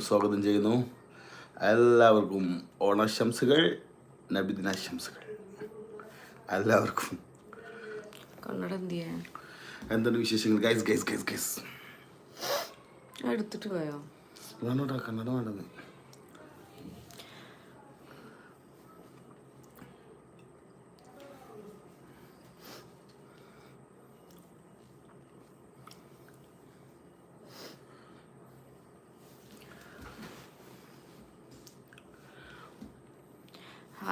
സ്വാഗതം ചെയ്യുന്നു. എല്ലാവർക്കും ഓണാശംസകൾ നബിദിനാശംസകൾ. എല്ലാവർക്കും. എന്താണ് വിശേഷങ്ങൾ? ഗൈസ് ഗൈസ് ഗൈസ് ഗൈസ് എടുത്തിട്ട് പോയോ? കന്നഡ വേണ്ടത്.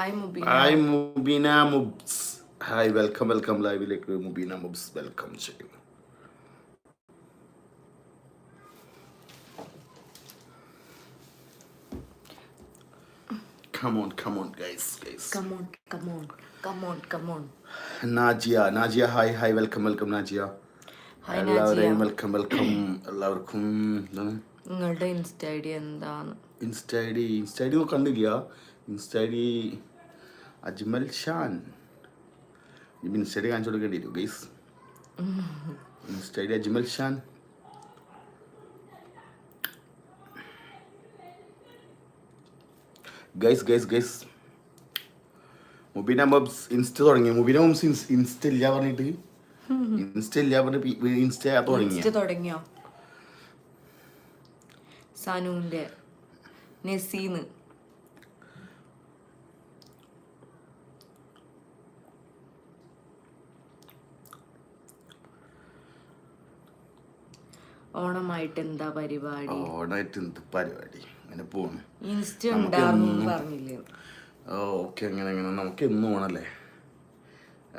Hi Mubeena Mubs hi welcome welcome ലൈവിലേക്ക് മുബീന മുബ്സ് വെൽക്കം ചെയ്യുന്നു come on come on guys guys come on come on come on come on Najiya Najiya hi hi welcome welcome Najiya എല്ലാവരെയും welcome welcome എല്ലാവർക്കും നിങ്ങളുടെ insta I D എന്താണ്? Insta I D insta I D കണ്ടില്ല insta I D Ajmal Shan. ഇപ്പം ഇൻസ്റ്റയിൽ കാണിച്ചു കൊടുക്കേണ്ടി വരും ഗൈസ് ഇൻസ്റ്റയിൽ Ajmal Shan. Guys guys guys Mubeena Mubs insta തുടങ്ങി. മുബീന മബ്സ് ഇൻസ്റ്റ ഇല്ല പറഞ്ഞിട്ട്. ഇൻസ്റ്റ ഇല്ല പറഞ്ഞിട്ട് ഇൻസ്റ്റ തുടങ്ങി തുടങ്ങിയോ. സനുവിന്റെ നെസീന്ന്. ഓണമായിട്ട് എന്താ പരിപാടി? ഓണമായിട്ട് എന്ത് പരിപാടി? അങ്ങനെ പോണ്. ഇൻസ്റ്റ ഉണ്ടായിരുന്നു എന്ന് പറഞ്ഞില്ലേ? ഓക്കെ അങ്ങനെ അങ്ങനെ. നമുക്ക് എന്നും ഓണല്ലേ?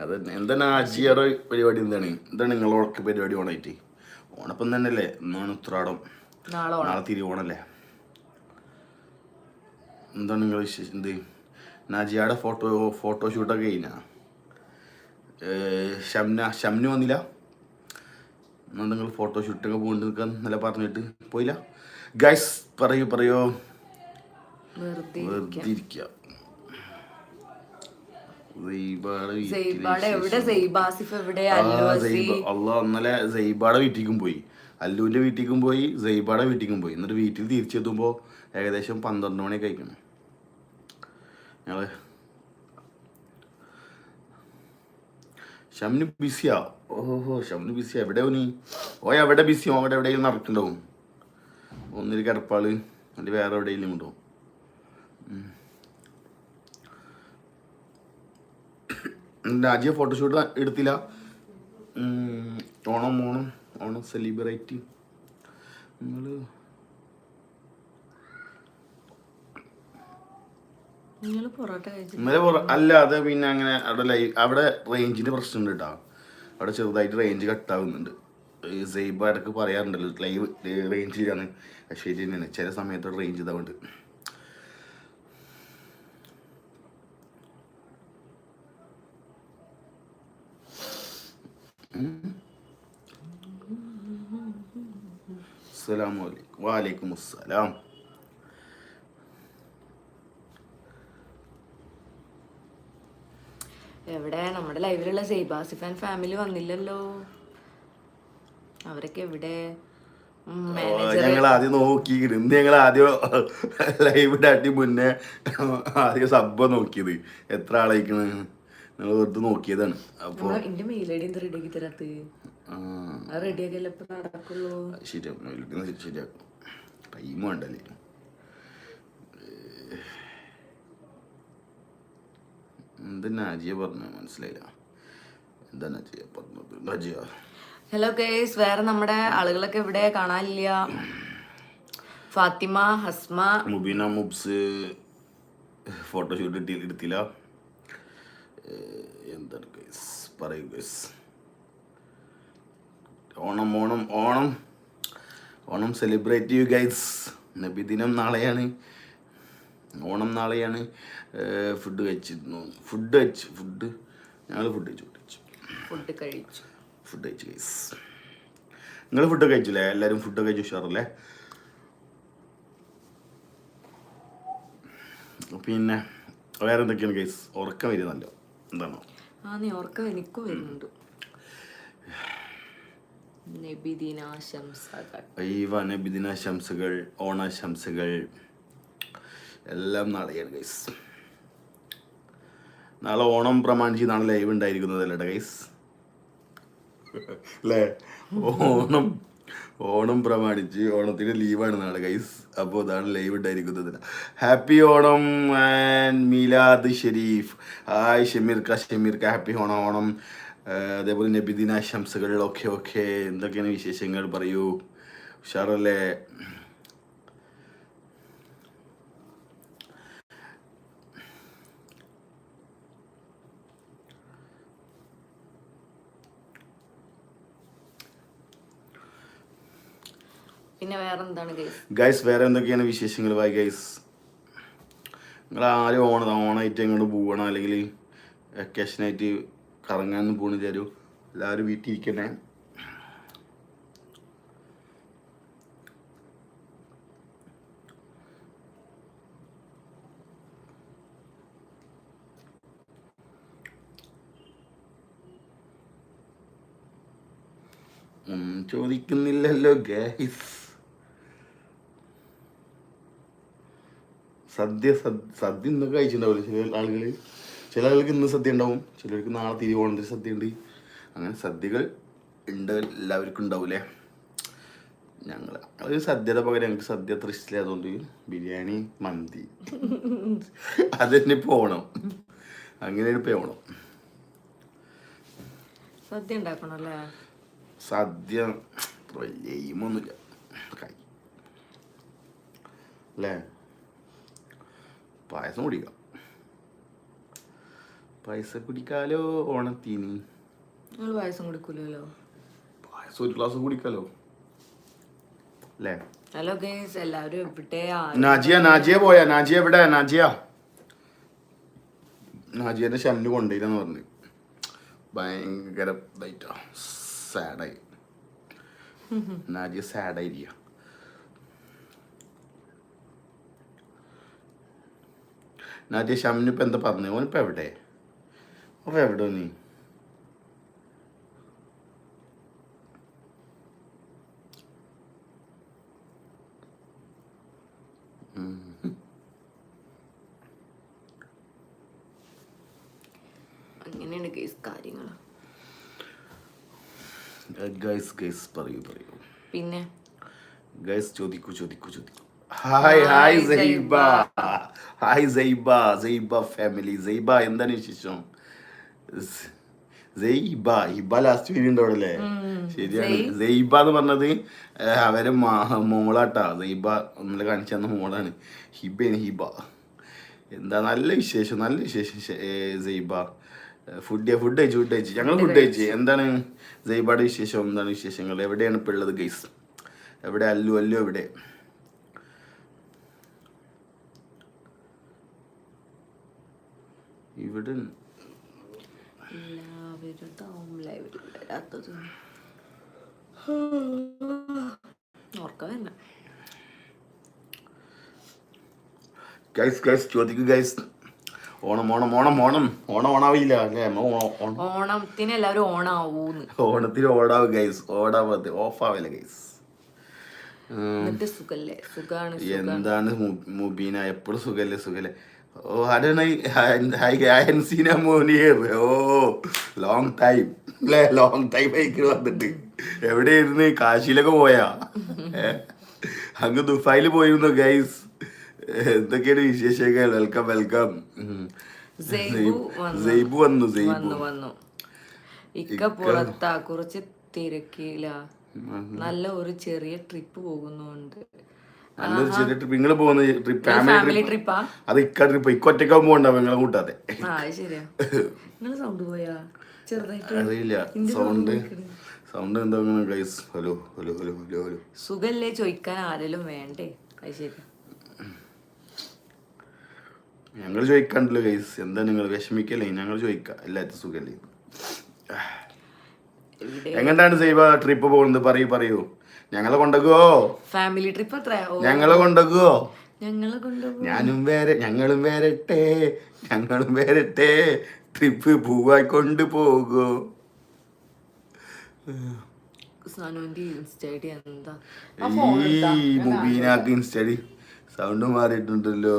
അത് എന്താണ് ആജിയുടെ പരിപാടി എന്താണ്? എന്താണ് നിങ്ങളോടൊക്കെ പരിപാടി ഓണായിട്ട്? ഓണപ്പം തന്നെ അല്ലേ ഇന്നാണ് ഉത്രാടം. നാളെ തിരുവോണല്ലേ? ഓണല്ലേ എന്താണ് നിങ്ങൾ വിശേഷം? എന്ത്? നാജിയുടെ ഫോട്ടോ ഫോട്ടോഷൂട്ടൊക്കെ കഴിഞ്ഞാ? ഷംന ഷംന വന്നില്ല? എന്നാൽ നിങ്ങൾ ഫോട്ടോഷൂട്ടൊക്കെ പോയിട്ട് നിൽക്കാൻ നല്ല പറഞ്ഞിട്ട് പോയില്ല. ഗൈസ് പറയൂ പറയോ. വെറുതെ ഇരിക്കുക സെയ്ബാടെ വീട്ടിലേക്കും പോയി. അല്ലുവിന്റെ വീട്ടിലേക്കും പോയി സൈബാടെ വീട്ടിലേക്കും പോയി. എന്നിട്ട് വീട്ടിൽ തിരിച്ചെത്തുമ്പോൾ ഏകദേശം പന്ത്രണ്ട് മണി കഴിക്കണം ഞങ്ങൾ ഷമിന് ബിസിയാ ഓഹോ ഷംന് ബിസി എവിടെ നീ ഓ എവിടെ ബിസിയോ അവിടെ എവിടെയെങ്കിലും നടക്കുന്നുണ്ടാവും ഒന്നിൽ കിടപ്പാൾ. അല്ലെങ്കിൽ വേറെ എവിടെയെങ്കിലും ഉണ്ടാവും രാജ്യ ഫോട്ടോഷൂട്ട് എടുത്തില്ല. ഓണം ഓണം ഓണം സെലിബ്രേറ്റ് നിങ്ങൾ ഇന്നലെ അല്ല അത് പിന്നെ അങ്ങനെ അവിടെ ലൈ അവിടെ റേഞ്ചിന്റെ പ്രശ്നമുണ്ട് കേട്ടോ അവിടെ ചെറുതായിട്ട് റേഞ്ച് കട്ടാവുന്നുണ്ട്. ഈ ഇടയ്ക്ക് പറയാറുണ്ടല്ലോ ലൈവ് റേഞ്ച് ഇതാണ്. ശരി തന്നെയാണ്. ചില സമയത്ത് റേഞ്ച് ഇതാവുണ്ട് അസ്സലാമു അലൈക്കും. വാലൈക്കും അസ്സലാം. എവിടെ? നമ്മുടെ ലൈവിലുള്ള സെയ്ബാസിഫ് ഫാൻ ഫാമിലി വന്നില്ലല്ലോ. അവരൊക്കെ എവിടെ? ഞങ്ങൾ ആദ്യം നോക്കി ഇന്ന് ഞങ്ങൾ ആദ്യം ലൈവ് ഡാട്ടി മുന്നേ ആദ്യം സബ്ബ നോക്കിയത്. എത്ര ആളായിക്കണ്? ഞങ്ങൾ വെറുതെ നോക്കിയതാണ്. അപ്പൊ എന്റെ മെയിൽ ഐ ഡി എന്ത് റെഡിയാക്കി തരാത്ത് റെഡിയാക്കിയല്ലേ നടക്കുള്ളൂ? ശരിയാക്കും. ടൈം വേണ്ടല്ലേ? എന്താ നാജിയ പറഞ്ഞു മനസ്സിലായില്ല. എന്താ നജിയ പറഞ്ഞത്? നജിയ? ഹലോ ഗേസ് വേറെ നമ്മുടെ ആളുകളൊക്കെ ഇവിടെ കാണാനില്ല. ഫാത്തിമ ഹസ്മ. മുബീന മുബ്സ് ഫോട്ടോഷൂട്ട് എടുത്തില്ല. എന്താ എന്താണ് ഗൈസ് പറയൂ ഗൈസ് ഓണം ഓണം ഓണം. ഓണം സെലിബ്രേറ്റ് ചെയ്യൂ ഗൈസ് നബിദിനം നാളെയാണ്. ഓണം നാളെയാണ് ഫുഡ് കഴിച്ചിരുന്നു. ഫുഡ് കഴിച്ച് ഫുഡ് ഞങ്ങൾ ഫുഡ് കഴിച്ചു ഫുഡ് കഴിച്ചു. ഫുഡ് കഴിച്ചു. ഗൈസ് നിങ്ങൾ ഫുഡ് കഴിച്ചില്ലേ? എല്ലാവരും ഫുഡ് കഴിച്ചു ഉഷാറല്ലേ? പിന്നെ വേറെ എന്തൊക്കെയാണ് ഗൈസ് ഉറക്കം വരുന്നല്ലോ എന്താണോ? ആ നീ ഓർക്കം എനിക്കും വരുന്നുണ്ട്. നബിദിനാശംസകൾ. ഐവ നബിദിനാശംസകൾ ഓണാശംസകൾ. എല്ലാം നാളെയാണ് ഗൈസ് നാളെ ഓണം പ്രമാണിച്ച് നാളെ ലൈവ് ഉണ്ടായിരിക്കുന്നത് അല്ലേട്ടെ ഗൈസ് അല്ലേ? ഓണം ഓണം പ്രമാണിച്ച് ഓണത്തിന് ലീവാണ് നാളെ ഗൈസ് അപ്പോൾ അതാണ് ലൈവ് ഉണ്ടായിരിക്കുന്നത്. Happy Onam and Milad Sharif. Hi ഷമീർക്ക ഷമീർക്ക ഹാപ്പി ഓണം ഓണം. അതേപോലെ അതേപോലെ നബിദിനാശംസകൾ ഓക്കെ ഓക്കെ എന്തൊക്കെയാണ് വിശേഷങ്ങൾ? പറയൂ. ഉഷാറല്ലേ? ഗൈസ് വേറെ എന്തൊക്കെയാണ് വിശേഷങ്ങൾ? വൈ ഗൈസ് നിങ്ങൾ ആരും ഓണത ഓണായിട്ട് എങ്ങോട്ട് പോകണം അല്ലെങ്കിൽ വെക്കേഷനായിട്ട് കറങ്ങാനൊന്നും പോകണ തരൂ. എല്ലാവരും വീട്ടിൽ ഇരിക്കണേ. ചോദിക്കുന്നില്ലല്ലോ ഗൈസ് സദ്യ സദ്യ ഇന്ന് ഇന്നൊക്കെ കഴിച്ചിട്ടുണ്ടാവില്ല? ചില ആളുകൾ ചില ആളുകൾക്ക് ഇന്ന് സദ്യ ഉണ്ടാവും. ചിലർക്ക് നാളെ തിരുവോണത്തിന് സദ്യ ഉണ്ട്. അങ്ങനെ സദ്യകൾ ഉണ്ട് എല്ലാവർക്കും ഉണ്ടാവില്ലേ? ഞങ്ങൾ ഒരു സദ്യയുടെ പകരം ഞങ്ങൾക്ക് സദ്യ അത്ര അതുകൊണ്ട് ബിരിയാണി മന്തി. അത് തന്നെ പോകണം അങ്ങനെ പോകണം സദ്യ ഉണ്ടാക്കണല്ലേ സദ്യ വലിയ എയിമൊന്നുമില്ല. അല്ലേ? പായസം കുടിക്കാം. പായസം കുടിക്കാലോ? ഓണത്തിന്. നിങ്ങൾ പായസം കുടിക്കൂലോ പായസം ഒരു ഗ്ലാസ് കുടിക്കാലോ? അല്ലേ? ഹലോ ഗൈസ് എല്ലാവരും എവിടെ നാജിയ നാജിയ പോയാ? നാജിയ എവിടെ? നാജിയ. നാജിയന്റെ ഷംന് കൊണ്ടുവരാന്ന് പറഞ്ഞു. ഭയങ്കര ഇതായിട്ടാ. സാഡായി നാജിയ സാഡായിരിക്ക ഷംന് ഇപ്പൊ എന്താ പറഞ്ഞു? ഓനിപ്പോ എവിടെ? അപ്പൊ എവിടെ നീ? അങ്ങനെയാണ് ഗൈസ് കാര്യങ്ങൾ ഗൈസ് ഗൈസ് പറയൂ പറയൂ. പിന്നെ? ഗൈസ് ചോദിക്കൂ ചോദിക്കൂ ചോദിക്കൂ. Hi hi Saiba hi Saiba Saiba family Saiba എന്താണ് വിശേഷം? സെയ്ബ ഹിബ ലാസ്റ്റ് വീടുണ്ട് അവിടെ അല്ലേ ശരിയാണ്. സെയ്ബ എന്ന് പറഞ്ഞത് അവരെ മോളാട്ടാ. സെയ്ബ നമ്മളെ കാണിച്ചു തന്ന മോളാണ്. ഹിബയാണ് ഹിബ. എന്താ നല്ല വിശേഷം നല്ല വിശേഷം സെയ്ബ ഫുഡ് ഫുഡ് കഴിച്ചു ഫുഡ് കഴിച്ചു. ഞങ്ങൾ ഫുഡ് കഴിച്ചു. എന്താണ് സെയ്ബയുടെ വിശേഷം? എന്താണ് വിശേഷങ്ങൾ? എവിടെയാണ് ഇപ്പോൾ ഉള്ളത് ഗൈസ് എവിടെ? അല്ലു അല്ലു എവിടെ? ഇവിടെ എല്ലാവരും വരാത്തത് ഓർക്കാൻ തന്നെ ഗൈസ് ഗൈസ് ചോദിക്കൂ ഗൈസ് ഓണം ഓണം ഓണം ഓണം. ഓണം ഓണാവില്ല അല്ലേ? ഓണം ഓണത്തിന് എല്ലാവരും ഓണാവൂന്ന്. ഓണത്തിന് ഓടാവും ഗൈസ് ഓടാവത്ത്. ഓഫ് ആവില്ല ഗൈസ് എപ്പോഴും സുഖല്ലേ? സുഖാണ് സുഖം എന്താണ് മു- മുബീന എപ്പോഴും സുഖല്ലേ സുഖല്ലേ ഓ അതാണ് ഹൻസീന മോനിയർ ഓ ലോങ് ടൈം അല്ലേ ലോങ് ടൈം ആയിക്കണ് വന്നിട്ട് എവിടെയായിരുന്നു കാശിയിലൊക്കെ പോയാ. ഏ? അങ്ങ് ദുബായിൽ പോയിരുന്നു ഗൈസ് എന്തൊക്കെയാണ് വിശേഷങ്ങൾ വെൽക്കം വെൽക്കം സെയ്ബു വന്നു. സെയ്ബു വന്നു ഇക്ക പുറത്താ കുറച്ച് തിരക്കില. നല്ല ഒരു ചെറിയ ട്രിപ്പ് പോകുന്നുണ്ട്. നല്ലൊരു ചെറിയ ട്രിപ്പ് നിങ്ങൾ പോകുന്ന ട്രിപ്പ് ഫാമിലി ട്രിപ്പ് അത് ഇക്ക ട്രിപ്പ് ഇക്കൊറ്റക്കാകുമ്പോൾ ഉണ്ടാവും നിങ്ങളെ കൂട്ടാതെ. അറിയില്ല. സൗണ്ട് സൗണ്ട് എന്താ guys hello hello hello hello hello. സുഖല്ലേ? ചോദിക്കാൻ ആരെങ്കിലും വേണ്ടേ? അത് ശരി. ഞങ്ങൾ ചോദിക്കാണ്ടല്ലോ ഗൈസ് എന്താ നിങ്ങൾ വിഷമിക്കല്ലേ? ഞങ്ങൾ ചോദിക്കാം. എല്ലാത്തും സുഖല്ലേ? എങ്ങനെയാണ് സൈബ ട്രിപ്പ് പോകുന്നത്? പറയൂ പറയൂ. ഞങ്ങളെ കൊണ്ടുപോകുവോ? ഫാമിലി ട്രിപ്പ് ഞങ്ങളെ കൊണ്ടുപോകും. ഞാനും വേറെ ഞങ്ങളും വേരട്ടെ ഞങ്ങളും വേരട്ടെ ട്രിപ്പ് പൂവായി കൊണ്ടുപോകോ മുബീനാക്ക് ഇൻസ്റ്റഡി സൗണ്ട് മാറിയിട്ടുണ്ടല്ലോ.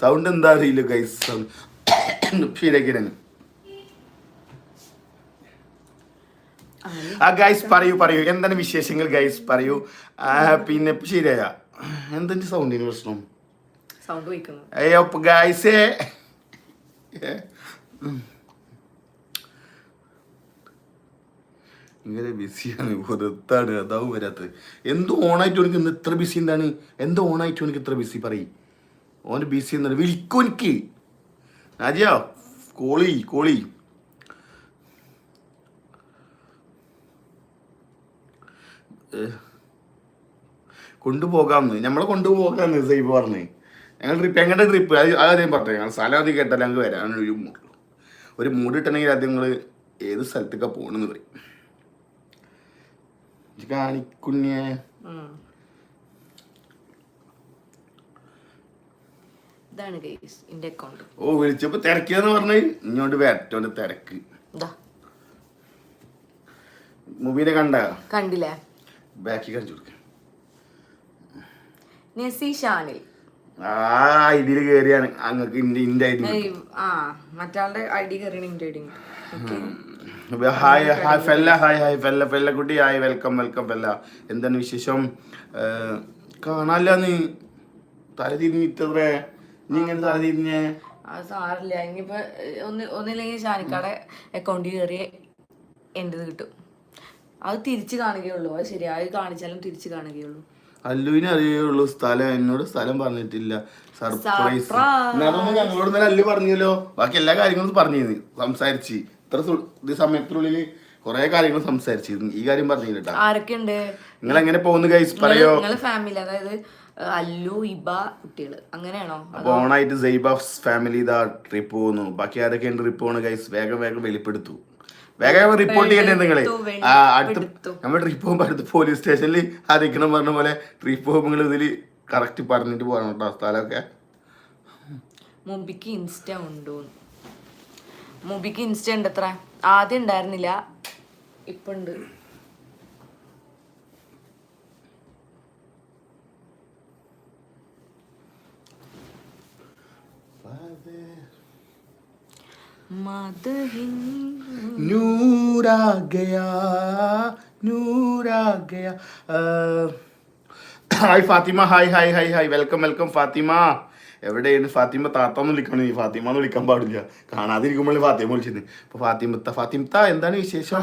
സൗണ്ട് എന്താ അറിയില്ല ഗൈസ് സൗണ്ട് ആ ഗൈസ് പറയൂ പറയൂ. എന്താണ് വിശേഷങ്ങൾ ഗൈസ് പറയൂ. പിന്നെ ശരിയായ. എന്തിന്റെ സൗണ്ടിന് പ്രശ്നം? അയ്യോ ഗൈസേ ഇങ്ങനെ ബിസിയാണ് വെറുത്താണ്. അതാവും വരാത്തത്. എന്ത് ഓണായിട്ട് എനിക്ക് ഇന്ന് ഇത്ര ബിസി എന്താണ്? എന്ത് ഓണായിട്ട് എനിക്ക് ഇത്ര ബിസി പറയും. ഓന് ബിസി എന്താണ്? വിളിക്കും എനിക്ക്. രാജാ കോളി കോളി. കൊണ്ടുപോകാമെന്ന്. നമ്മളെ കൊണ്ടുപോകാമെന്ന് സൈബ് പറഞ്ഞ്. ഞങ്ങൾ ട്രിപ്പ് എങ്ങനെ ട്രിപ്പ് അത് ആദ്യം പറഞ്ഞു. ഞങ്ങൾ സ്ഥലം ആദ്യം കേട്ടാൽ ഞങ്ങൾക്ക് വരാൻ ഒരു മൂഡ് ഒരു മൂഡ് കിട്ടണമെങ്കിൽ ആദ്യം നിങ്ങൾ ഏത് സ്ഥലത്തൊക്കെ പോകണമെന്ന് പറയും. കാണിക്കുഞ്ഞേ ഇതാണ് ഗൈസ് എന്റെ അക്കൗണ്ട് ഓ വിളിച്ചപ്പോ തിരക്കിയെന്ന് പറഞ്ഞു. ഇങ്ങോട്ട് വരട്ടോണ്ട് തിരക്ക്. മൂവിനെ കണ്ട? കണ്ടില്ലേ? ബാക്കി കാണിച്ചു കൊടുക്ക നെസി ഷാനിൽ. ആ ഐഡിയിൽ കയറിയാണ് അങ്ങക്ക് ഇന്റെ ഐഡി ആ മറ്റാളുടെ ഐഡി കയറിയാണ് ഇന്റെ I hi hi fella hi hi fella fella കുട്ടി ഹായ് വെൽക്കം വെൽക്കം ഫെല്ല. എന്താണ് വിശേഷം? കാണാല്ല നീ തല തിരിഞ്ഞിട്ടത്രേ നീ ഇങ്ങനെ തല തിരിഞ്ഞേ? അത് സാറില്ല. ഇനിയിപ്പോ ഒന്ന് ഒന്നില്ലെങ്കിൽ ഷാനിക്കാടെ അക്കൗണ്ടിൽ കയറി എന്റെത് കിട്ടും. അത് തിരിച്ച് കാണുകയുള്ളൂ. അത് ശരി അത് കാണിച്ചാലും തിരിച്ച് കാണുകയുള്ളൂ. അല്ലുവിനെ അറിയുള്ളൂ സ്ഥലം എന്നോട് സ്ഥലം പറഞ്ഞിട്ടില്ല. സർപ്രൈസ്. ഞങ്ങളോട് ഇന്നലെ അല്ലു പറഞ്ഞല്ലോ. ബാക്കി എല്ലാ കാര്യങ്ങളും പറഞ്ഞിരുന്നു. സംസാരിച്ച്. ഇത്ര സമയത്തിനുള്ളിൽ കുറെ കാര്യങ്ങൾ സംസാരിച്ചിരുന്നു. ഈ കാര്യം പറഞ്ഞില്ല ആരൊക്കെയുണ്ട്? നിങ്ങൾ എങ്ങനെ പോകുന്നു ഗൈസ് പറയോ? നിങ്ങൾ ഫാമിലി അതായത് അല്ലു ഇബ കുട്ടികൾ. അങ്ങനെയാണോ? അപ്പൊ ഓണായിട്ട് ഫാമിലി ഇതാ ട്രിപ്പ് പോകുന്നു. ബാക്കി ആരൊക്കെയാണ് ട്രിപ്പ് പോകുന്നത് ഗൈസ് വേഗം വേഗം വെളിപ്പെടുത്തു. വേഗം റിപ്പോർട്ട് ചെയ്യണ്ടേ നിങ്ങൾ? അടുത്ത്. നമ്മൾ ട്രിപ്പ് പോകുമ്പോൾ അടുത്ത് പോലീസ് സ്റ്റേഷനിൽ അറിയിക്കണം പറഞ്ഞ പോലെ ട്രിപ്പ് പോകുമ്പോൾ നിങ്ങൾ ഇതിൽ കറക്റ്റ് പറഞ്ഞിട്ട് പോകണം കേട്ടോ സ്ഥലമൊക്കെ. മുബിക്ക് ഇൻസ്റ്റ ഉണ്ടോ മുബിക്ക് ഇൻസ്റ്റ ഉണ്ട് എത്ര ആദ്യം ഉണ്ടായിരുന്നില്ല. ഇപ്പൊ ഉണ്ട് മദഹിൻ. നൂർ ആ ഗയാ നൂർ ആ Gaya hi Fathima hi hi hi hi. Welcome welcome Fathima. എവിടെയാണ് ഫാത്തിമ? താത്ത എന്ന് വിളിക്കണം. ഈ ഫാത്തിമ എന്ന് വിളിക്കാൻ പാടില്ല. കാണാതിരിക്കുമ്പോൾ ഫാത്തിമ വിളിച്ചത് അപ്പൊ ഫാത്തിമത്ത ഫാത്തിമത്ത എന്താണ് വിശേഷം?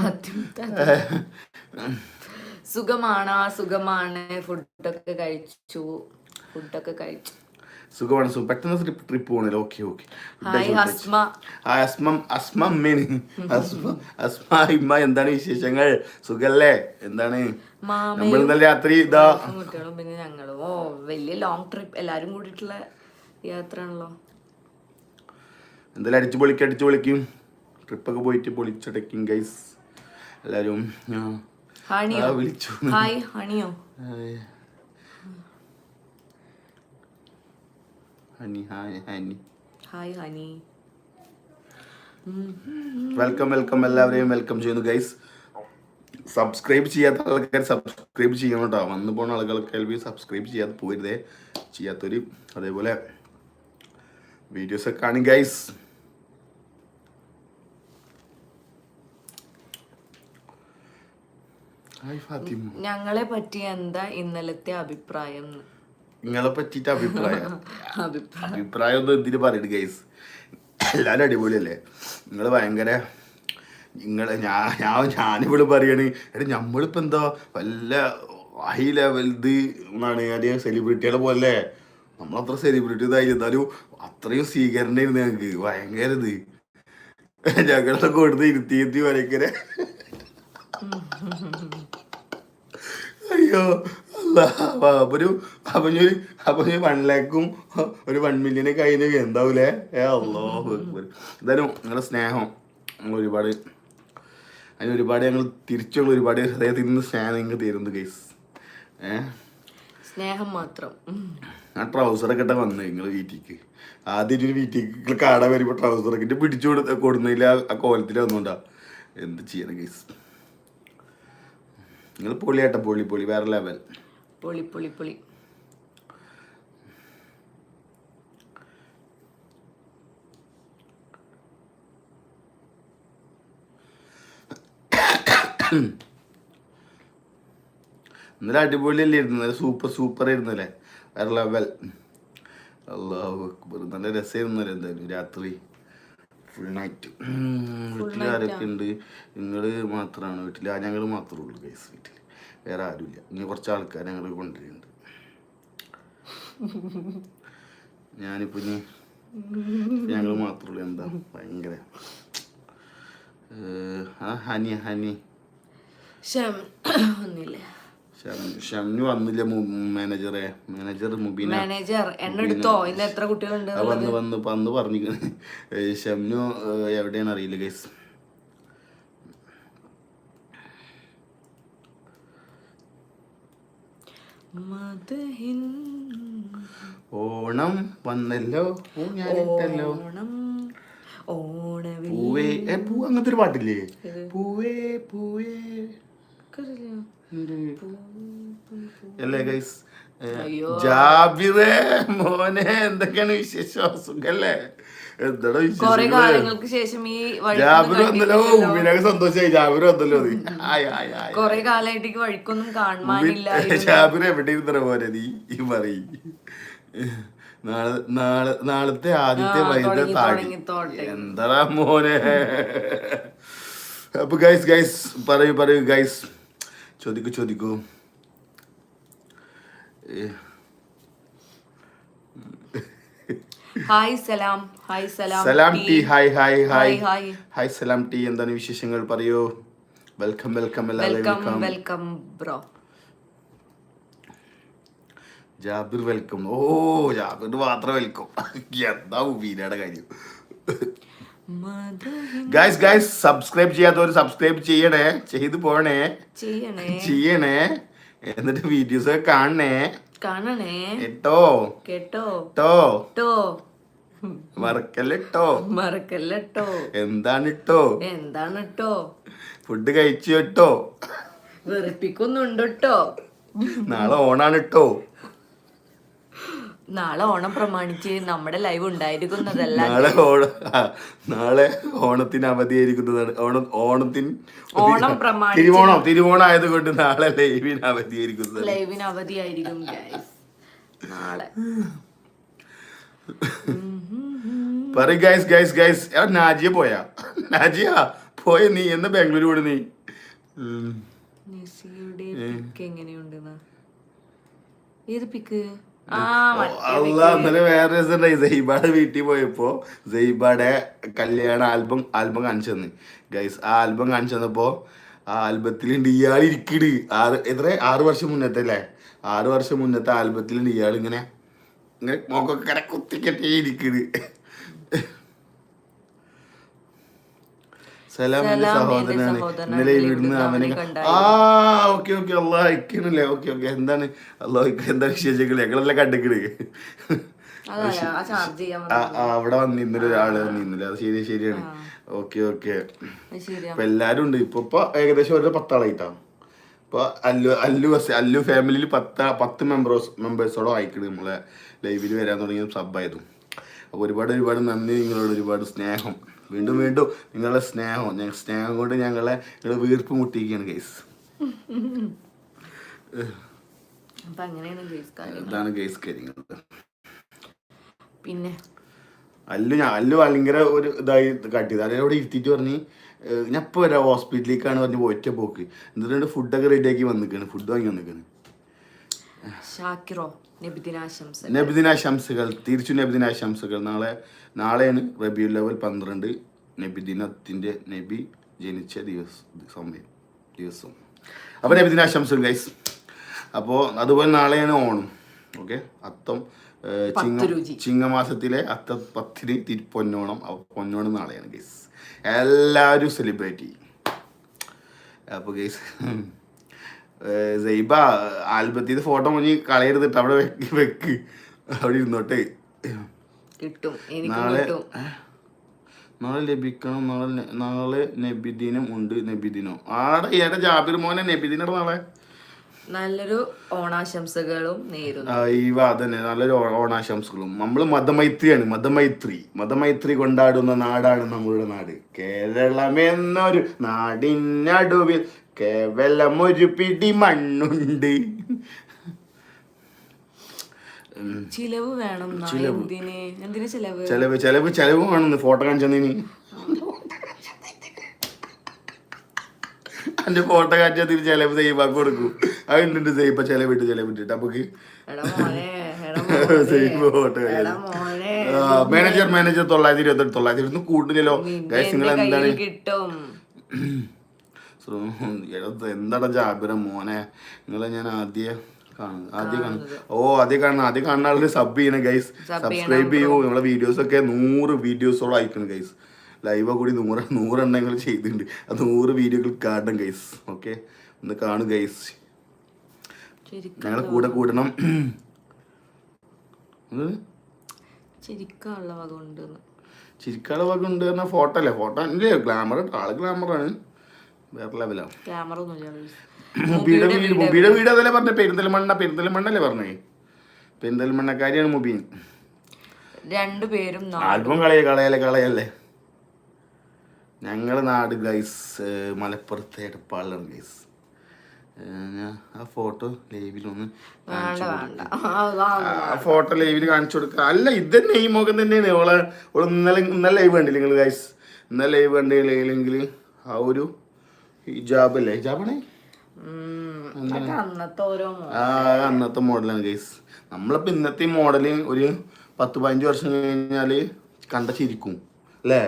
സുഖമാണ്? സുഖമാണ്. ഫുഡൊക്കെ കഴിച്ചു. ഫുഡൊക്കെ കഴിച്ചു. സുഖമാണ് സുഖം. പെട്ടെന്ന് ട്രിപ്പ് ട്രിപ്പ് പോകണല്ലോ ഓക്കെ ഓക്കെ അസ്മം. അസ്മം അസ്മ അസ്മ അസ്മ ഇമ്മ എന്താണ് വിശേഷങ്ങൾ? സുഖല്ലേ? എന്താണ്? നമ്മൾ ഇന്നലെ രാത്രി ഇതാ പിന്നെ ഞങ്ങളും. ഓ വലിയ ലോങ് ട്രിപ്പ് എല്ലാരും കൂടിയിട്ടുള്ള യാത്ര ആണല്ലോ എന്തായാലും അടിച്ചു പൊളിക്കും അടിച്ചു പൊളിക്കും. ട്രിപ്പൊക്കെ പോയിട്ട് പൊളിച്ചടക്കും ഗൈസ് എല്ലാരും വിളിച്ചു. Hi ഹണിയോ? Honey hi honey hi honey welcome welcome എല്ലാവരെയും. വെൽക്കം ചെയ്യുന്നു ഗൈസ് സബ്സ്ക്രൈബ് ചെയ്യാത്ത ആൾക്കാർ സബ്സ്ക്രൈബ് ചെയ്യണം കേട്ടോ വന്നു പോണ ആളുകൾക്ക് സബ്സ്ക്രൈബ് ചെയ്യാതെ പോരുതേ. ചെയ്യാത്തൊരു അതേപോലെ വീഡിയോസ് ഒക്കെ കാണും ഗൈസ് ഞങ്ങളെ പറ്റി എന്താ ഇന്നലത്തെ അഭിപ്രായം? നിങ്ങളെ പറ്റിയിട്ട് അഭിപ്രായം. അഭിപ്രായം. ഒന്നും എന്തിനു പറയുന്നത് ഗൈസ് എല്ലാവരും അടിപൊളിയല്ലേ? നിങ്ങൾ ഭയങ്കര നിങ്ങൾ ഞാൻ ഞാൻ ഞാനിവിടെ പറയണ് എടാ നമ്മളിപ്പോൾ എന്താ വല്ല ഹൈ ലെവൽ ഇത് എന്നാണ് ഞാൻ സെലിബ്രിറ്റികളെ പോലെ നമ്മളത്ര സെലിബ്രിറ്റി ഇതായി എന്നാലും അത്രയും സ്വീകരണമായിരുന്നു ഞങ്ങൾക്ക് ഭയങ്കര ഇത്. ഞങ്ങളുടെ കൊടുത്ത് ഇരുത്തി ഇരുത്തി ഭയങ്കര അയ്യോ. അപ്പൊ ഒരു അപ്പൊ ഒരു അപ്പൊ ഒരു വൺ ലാക്കും ഒരു വൺ മില്യനെ കഴിഞ്ഞ എന്താവൂലേ? ഏ അല്ലോ എന്തായാലും നിങ്ങളുടെ സ്നേഹം ഒരുപാട് അതിന് ഒരുപാട് ഞങ്ങൾ തിരിച്ചുള്ള ഒരുപാട് ഹൃദയത്തിൽ നിന്ന് സ്നേഹം നിങ്ങൾക്ക് തരുന്നു ഗൈസ് ഏ? സ്നേഹം മാത്രം. ആ ട്രൗസറൊക്കെ ഇട്ട വന്നു നിങ്ങൾ വീട്ടിക്ക്. ആദ്യം ഒരു വീട്ടിക്ക് കാട വരുമ്പോൾ ട്രൗസറൊക്കെ ഇട്ട് പിടിച്ചു കൊടു കൊടുന്നില്ല ആ കോലത്തിൽ വന്നുകൊണ്ടാ എന്ത് ചെയ്യണം ഗൈസ് നിങ്ങൾ പൊളിയാട്ട പൊളി പൊളി. വേറെ ലെവൽ പൊളി പൊളി പൊളി. ഇന്നലെ അടിപൊളിയല്ലേ ഇരുന്നു നല്ല സൂപ്പർ സൂപ്പർ ആയിരുന്നല്ലേ? വേറെ ലെവൽ അള്ളാഹു അക്ബർ. നല്ല രസമായിരുന്നല്ലേ എന്തായാലും രാത്രി. ഫുൾ നൈറ്റ് വീട്ടിൽ ആരൊക്കെ ഉണ്ട് നിങ്ങൾ മാത്രമാണ് വീട്ടിൽ ആ ഞങ്ങൾ മാത്രമേ ഉള്ളൂ കേസ് വീട്ടിൽ വേറെ ആരുമില്ല ഇനി കുറച്ച് ആൾക്കാർ ഞങ്ങൾ കൊണ്ടുവരുന്നുണ്ട്. ഞാനിപ്പോൾ ഇനി ഞങ്ങൾ മാത്രമുള്ളൂ എന്താ ഭയങ്കര ഹനി ഹനി. ഷംനു വന്നില്ല? മാനേജറെ. മാനേജർ മുബീന. മാനേജർ എണ്ണ എടുത്തോ? ഇന്ന് എത്ര കുട്ടികളുണ്ട് വന്ന് വന്ന് പറഞ്ഞു ഷംനു എവിടെയാണ് അറിയില്ല ഗൈസ് ഓണം വന്നല്ലോ. പൂ ഞാനിട്ടല്ലോ. ഓണം. പൂവേ. ഏ പൂ അങ്ങനത്തെ ഒരു പാട്ടില്ലേ പൂവേ പൂവേ. അല്ലേ ഗൈസ്. ജാബിറേ മോനെ എന്തൊക്കെയാണ് വിശേഷം? സുഖല്ലേ? എന്താടാ വിശേഷം ശേഷം ഈ ജാബിർ വന്നല്ലോ ഉമ്മിനൊക്കെ സന്തോഷമായി ജാബിർ വന്നല്ലോ നീ. കൊറേ കാലമായിട്ട് വഴിക്കൊന്നും കാണുവാനില്ല. ജാബിർ എവിടെ ഇരുന്ന പോലെ നീ? ഈ പറയും. നാളെ നാളെ നാളത്തെ ആദ്യത്തെ വൈദ്യുത താടി. എന്താടാ മോനെ? അപ്പൊ ഗൈസ് ഗൈസ് പറയൂ പറയൂ ഗൈസ് ചോദിക്കൂ ചോദിക്കൂ. Hi Salam hi Salam Salam T. Hi hi hi hi. Salam T എന്താണ് വിശേഷങ്ങൾ പറയൂ? Welcome welcome welcome welcome bro. Jabir welcome. ഓ ജാബിർ മാത്രം വെൽക്കം. എന്താ ഉബീനയുടെ കാര്യം? ഗൈസ് ഗൈസ് സബ്സ്ക്രൈബ് ചെയ്യാത്തവർ സബ്സ്ക്രൈബ് ചെയ്യണേ. ചെയ്തു പോണേ. ചെയ്യണേ. ചെയ്യണേ. എന്നിട്ട് വീഡിയോസ് ഒക്കെ കാണണേ. കാണണേ. കേട്ടോ കേട്ടോ. ട്ടോ ട്ടോ മറക്കല്ലോ മറക്കല്ലോ എന്താണ് ഇട്ടോ എന്താണ് ട്ടോ ഫുഡ് കഴിച്ചു കേട്ടോ വെറുപ്പിക്കുന്നുണ്ട് നാളെ ഓണാണ് ഇട്ടോ നാളെ ഓണം പ്രമാണിച്ച് നമ്മുടെ ലൈവ് ഉണ്ടായിരിക്കുന്നതല്ല. നാളെ ഓണ നാളെ ഓണത്തിന് അവധിയായിരിക്കുന്നതാണ്. ഓണം ഓണത്തിന് ഓണം പ്രമാണിച്ച് തിരുവോണം തിരുവോണം ആയതുകൊണ്ട് നാളെ ലൈവിന് അവധിയായിരിക്കുന്നത് ലൈവിന് അവധിയായിരിക്കും. നാളെ. പറയും ഗൈസ് ഗൈസ് ഗൈസ് നാജിയ പോയാ? നാജിയ പോയ നീ. എന്ന് ബാംഗ്ലൂർ കൂടെ നീ. എങ്ങനെയുണ്ടെന്ന്? ഏത് പിക്ക് അല്ല ഇന്നലെ വേറെ രസമുണ്ടായി. സെയ്ബാടെ വീട്ടിൽ പോയപ്പോ സെയ്ബാടെ കല്യാണ ആൽബം ആൽബം കാണിച്ചു തന്നു. ഗൈസ് ആ ആൽബം കാണിച്ചു തന്നപ്പോ ആ ആൽബത്തിലുണ്ട് ഇയാൾ ഇരിക്കണ്. ആറ് എത്ര? ആറ് വർഷം മുന്നത്തെ അല്ലേ? ആറ് വർഷം മുന്നത്തെ ആൽബത്തിലുണ്ട് ഇയാൾ ഇങ്ങനെ ഇങ്ങനെ മോക്കൊക്കെ കുത്തിക്കട്ടേ ഇരിക്കണ്. സലാം എന്റെ സഹോദരനാണ്. സഹോദരനാണ്. ഇന്നലെ ഇവിടുന്ന് അവനെ ആ okay okay Allah അയക്കണില്ലേ? Okay okay. എന്താണ്? അള്ളാഹ് എന്താ വിശേഷങ്ങൾ ഞങ്ങളെല്ലാം കണ്ടിക്കണ്. അവിടെ വന്നിരുന്നൊരു ഒരാൾ വന്നിരുന്നില്ല അത് ശരി ശരിയാണ്. Okay okay. അപ്പൊ എല്ലാരും ഉണ്ട്. ഇപ്പൊ ഇപ്പൊ ഏകദേശം ഒരു പത്താളായിട്ടാണ് ഇപ്പൊ അല്ലു അല്ലു അല്ലു ഫാമിലിയിൽ പത്ത് പത്ത് മെമ്പേഴ്സ് മെമ്പേഴ്സോളം അയക്കണ് നമ്മളെ ലൈവിൽ വരാൻ തുടങ്ങിയ സബ് ആയതും. അപ്പൊ ഒരുപാട് ഒരുപാട് നന്ദി നിങ്ങളോട്. ഒരുപാട് സ്നേഹം. വീണ്ടും വീണ്ടും നിങ്ങളുടെ സ്നേഹം ഞങ്ങൾ സ്നേഹം കൊണ്ട് ഞങ്ങളെ നിങ്ങൾ വീർപ്പ് മുട്ടിയിരിക്കുകയാണ് ഗൈസ് ഇതാണ് ഗൈസ് കാര്യങ്ങൾ പിന്നെ? അല്ലു ഞാൻ അല്ലു ഭയങ്കര ഒരു ഇതായി കട്ടി. അതിനോട് ഇരുത്തിയിട്ട് പറഞ്ഞ് പറഞ്ഞു ഞാൻ ഇപ്പോൾ വരാം ഹോസ്പിറ്റലിലേക്കാണ് പറഞ്ഞ് ഒറ്റ പോക്ക്. എന്നിട്ട് ഫുഡൊക്കെ റെഡിയാക്കി വന്നിക്കാണ്. ഫുഡ് വാങ്ങി വന്നിക്കാണ്. ഷാക്കിറോ. നബിദിനാശംസകൾ. തിരിച്ചു നബിദിനാശംസകൾ. നാളെ നാളെയാണ് റബിയുൽ ലെവൽ പന്ത്രണ്ട്. നബിദിനത്തിന്റെ നബി ജനിച്ച ദിവസം സമയം ദിവസം. അപ്പോൾ നബിദിനാശംസകൾ ഗൈസ് അപ്പോ അതുപോലെ നാളെയാണ് ഓണം. ഓക്കെ? അത്തം ചിങ്ങ ചിങ്ങമാസത്തിലെ അത്ത പത്തിന് തിരി പൊന്നോണം. പൊന്നോണം നാളെയാണ് ഗൈസ് എല്ലാവരും സെലിബ്രേറ്റ് ചെയ്യും. അപ്പോൾ ഗൈസ് സൈബ ആൽബത്തിൽ ഫോട്ടോ മുന്നിൽ കളയരുതിട്ട് അവിടെ വെക്ക് വെക്ക്. അവിടെ ഇരുന്നോട്ടെ. കിട്ടും. നാളെ നാളെ ലഭിക്കണം. നാളെ നാളെ നബിദിനം ഉണ്ട് നബിദിനം. ആടെ ഏടെ ജാബിർ മോനെ നബിദിനം നാളെ. നല്ലൊരു ഓണാശംസകളും വാദനെ നല്ലൊരു ഓണാശംസകളും. നമ്മൾ മതമൈത്രിയാണ്. മതമൈത്രി. മതമൈത്രി കൊണ്ടാടുന്ന നാടാണ് നമ്മളുടെ നാട്. കേരളമെന്നൊരു നാടിനടുവിൽ കേവലം ഒരു പിടി മണ്ണുണ്ട്. ചിലവ് വേണം ചിലവ്. ചിലവ്? ചിലവ് വേണം ഫോട്ടോ കാണിച്ചതിന് എന്റെ ഫോട്ടോ കാണിച്ചതിന് ചെലവ് സേവാക്കി കൊടുക്കും. അത് സേപ്പ ചെലവിട്ട് ചെലവിട്ടിട്ട്. മോനെ, സേഫ് ഫോട്ടോ മാനേജർ മാനേജർ തൊള്ളായിരത്തി ഇരുപത്തെട്ട് തൊള്ളായിരത്തി ഇരുപത്തൊന്ന് കൂടുതലോ? നിങ്ങൾ എന്താണ് കിട്ടും. എടാ, എന്താടാ ജാബിര മോനെ? നിങ്ങളെ ഞാൻ ആദ്യം ഓ ആദ്യം കാണുന്ന ആദ്യം കാണുന്ന ആളിന് സബ് ചെയ്യണം ഗൈസ് സബ്സ്ക്രൈബ് ചെയ്യൂ. നമ്മളെ വീഡിയോസ് ഒക്കെ നൂറ് വീഡിയോസോളം അയക്കണം ഗൈസ് ലൈവ് കൂടി നൂറ് നൂറെണ്ണങ്ങൾ ചെയ്തിട്ടുണ്ട്. ആ നൂറ് വീഡിയോകൾ കാണണം ഗൈസ് ഓക്കെ ഒന്ന് കാണും ഗൈസ് ഞങ്ങളെ കൂടെ കൂടണം? ചിരിക്കാനുള്ള വക ഉണ്ട് ഉണ്ട് ഫോട്ടോ അല്ലേ? ഫോട്ടോ അല്ലേ? ഗ്ലാമർ ആൾ ഗ്ലാമറാണ് വേറെ ലെവലാണ് ക്യാമറ മുബിയുടെ വീട് മുബിയുടെ വീട് അതല്ലേ പറഞ്ഞ? പെരിന്തൽമണ്ണ പെരിന്തൽമണ്ണല്ലേ പറഞ്ഞേ? പെരിന്തൽമണ്ണക്കാരിയാണ് മുബീൻ. രണ്ടുപേരും ആൽബം കളയ കളയല്ലേ കളയല്ലേ? ഞങ്ങളെ നാട് ഗൈസ് മലപ്പുറത്തെ എടപ്പാളാണ് ഗൈസ് ആ ഫോട്ടോ ലൈവിലൊന്ന് ഒന്ന് ആ, ഫോട്ടോ ലൈവിൽ കാണിച്ചു കൊടുക്കുക അല്ല ഇത് തന്നെ ഈ മുഖം തന്നെയാണ്. ഓളെ ഓൾ ഇന്നലെ ഇന്നലെ ലൈവ് കണ്ടില്ല നിങ്ങൾ ഗൈസ് ഇന്നലെ ലൈവ് കണ്ടില്ലെങ്കിൽ ആ ഒരു ഹിജാബ് അല്ലേ ഹിജാബാണേ അന്നത്തെ മോഡലാണ് ഗൈസ്. നമ്മളിപ്പോ ഇന്നത്തെ മോഡൽ ഒരു പത്ത് പതിനഞ്ച് വർഷം കഴിഞ്ഞാൽ കണ്ട ചിരിക്കും അല്ലേ?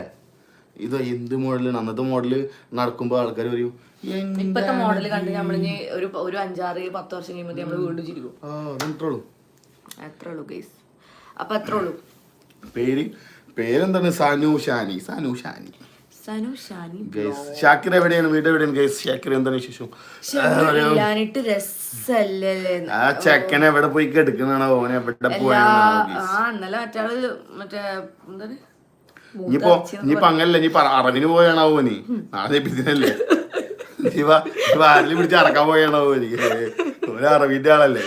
ഇത് എന്ത് മോഡലാണ് അന്നത്തെ മോഡൽ നടക്കുമ്പോ ആൾക്കാർ ഒരു ഇപ്പത്തെ മോഡൽ കണ്ട് നമ്മളിനി ഒരു ഒരു അഞ്ചാറ് പത്ത് വർഷം കഴിയുമ്പോൾ നമ്മൾ വീണ്ടും ചിരിക്കും. അത്രേ ഉള്ളൂ ഗൈസ്. അപ്പൊ അത്രേ ഉള്ളൂ പേര് പേരെന്താണ്? സനു ഷാനി. സനു ഷാനി. സനു ഷാനി ഷാക്കിർ എവിടെയാണ്? വീട് എവിടെയാണ്? ഗൈസ് ഷാക്കിർ എന്താണ് വിശേഷം? ഇല്ലാനിട്ട് രസല്ലേ ആ ചെക്കൻ എവിടെ പോയി കെടുക്കണാണോ? ഓനെ എവിടെ പോയാണോ ആ ഇന്നലെ മറ്റാൾ മറ്റേ എന്താണ്? ഇനിയിപ്പോ ഇനിയിപ്പോ അങ്ങനല്ല ഇനിയിപ്പോ അറവിന് പോയാണോ ഓന്? നാളെ പിന്നല്ലേ ഇവ ഇവ ആരിലും പിടിച്ച് അറക്കാൻ പോയാണോ ഓന്? ഓന് അറവിന്റെ ആളല്ലേ?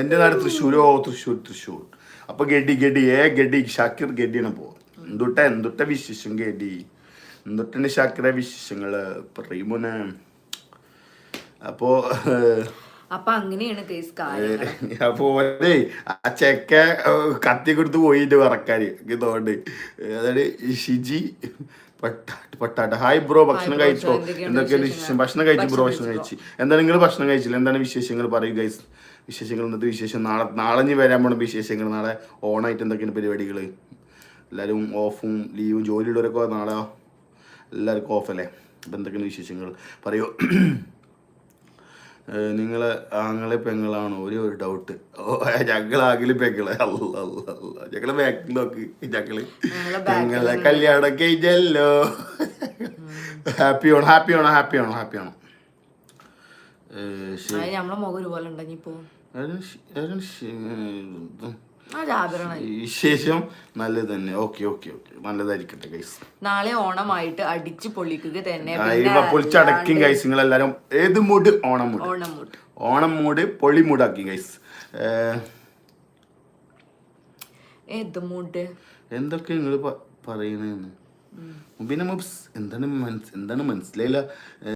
എന്റെ നാട് തൃശ്ശൂരോ. തൃശ്ശൂർ തൃശ്ശൂർ. അപ്പൊ ഗഡി ഗഡി. ഏ ഗഡി. ഷാക്കിർ ഗഡിയാണ് പോ എന്തുട്ട എന്തുട്ട വിശേഷം കേടി? എന്തുട്ടാണ് ഷാക്കിറെ വിശേഷങ്ങൾ? പറയുമോനെ അപ്പോ അപ്പൊ അങ്ങനെയാണ് കേസ് അപ്പൊ ഓനെ ആ ചെക്ക കത്തി കൊടുത്ത് പോയിട്ട് വറക്കാര് ഇതോണ്ട് അതായത് ഷിജി പട്ടാട്ട്. പട്ടാട്ട് ഹായ് ബ്രോ ഭക്ഷണം കഴിച്ചോ? എന്തൊക്കെയാണ് എന്തൊക്കെയാണ് വിശേഷം? ഭക്ഷണം കഴിച്ചു ബ്രോ ഭക്ഷണം കഴിച്ചു? എന്താണ് നിങ്ങൾ ഭക്ഷണം കഴിച്ചില്ല? എന്താണ് വിശേഷങ്ങൾ? പറയൂ ഗൈസ് വിശേഷങ്ങൾ ഇന്നത്തെ വിശേഷം? നാളെ നാളെ ഇനി വരാൻ പോണ വിശേഷങ്ങൾ നാളെ ഓണായിട്ട് എന്തൊക്കെയാണ് പരിപാടികൾ എല്ലാവരും ഓഫും ലീവും ജോലിയുള്ളവരൊക്കെ നാളെ എല്ലാവർക്കും ഓഫല്ലേ? അപ്പം എന്തൊക്കെയാണ് വിശേഷങ്ങൾ? പറയൂ. നിങ്ങൾ നിങ്ങളെ ആങ്ങളെ പെങ്ങളാണോ? ഒരു ഒരു ഡൗട്ട് ഓ ഞങ്ങളാകിൽ പെങ്ങളെ. അല്ല അല്ല അല്ല ഞങ്ങളെ. ബാക്കിൽ നോക്ക് ഞങ്ങൾ ഞങ്ങളെ കല്യാണം കഴിഞ്ഞല്ലോ. ഹാപ്പി ആണോ ഹാപ്പി ആണോ ഹാപ്പി ആണോ ഹാപ്പി ആണോ ശരി. നമ്മളെ മുഖം ഒരുപോലെ ഉണ്ടെങ്കിപ്പോ അരുൺ വിശേഷം നല്ലത് തന്നെ. Okay okay okay. നല്ലതായിരിക്കട്ടെ ഗൈസ് നാളെ ഓണമായിട്ട് അടിച്ച് പൊളിക്കുക തന്നെ. പൊളിച്ചടക്കും ഗൈസ് നിങ്ങൾ എല്ലാരും ഏത് മൂട് ഓണം മൂട് ഓണം മൂട് ഓണം മൂട് പൊളി മൂടാക്കി ഗൈസ് ഏത് എന്തൊക്കെ നിങ്ങൾ പറയണെന്ന്? പിന്നെ എന്താണ് മനസ് എന്താണ് മനസ്സിലായില്ല?